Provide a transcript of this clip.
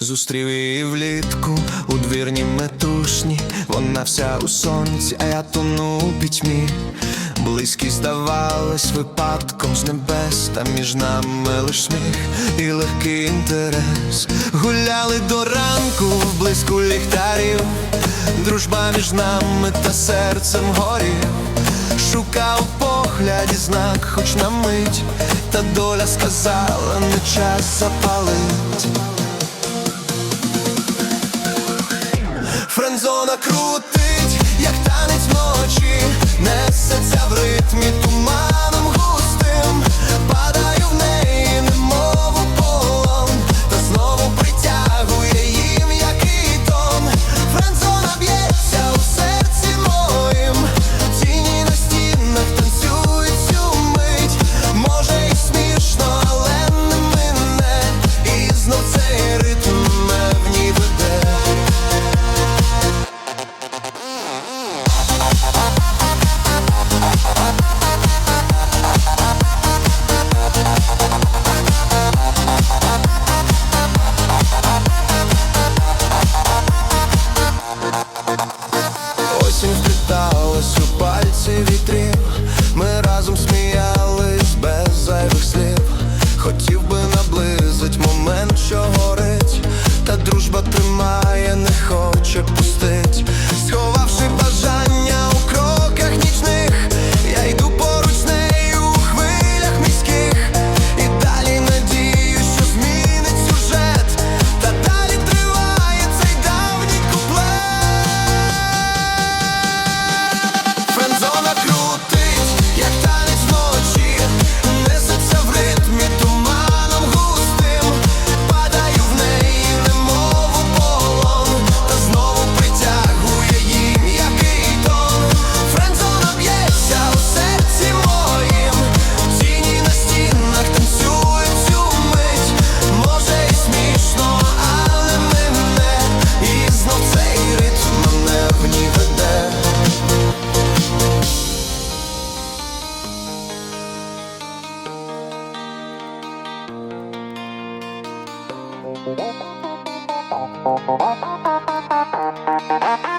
Зустрів її влітку у двірні метушні, вона вся у сонці, а я тону у пітьмі. Близькі здавалась випадком з небес, та між нами лиш сміх і легкий інтерес. Гуляли до ранку в близьку ліхтарів, дружба між нами та серцем горів, шукав погляді знак, хоч на мить, та доля сказала, не час запалить. Thank you.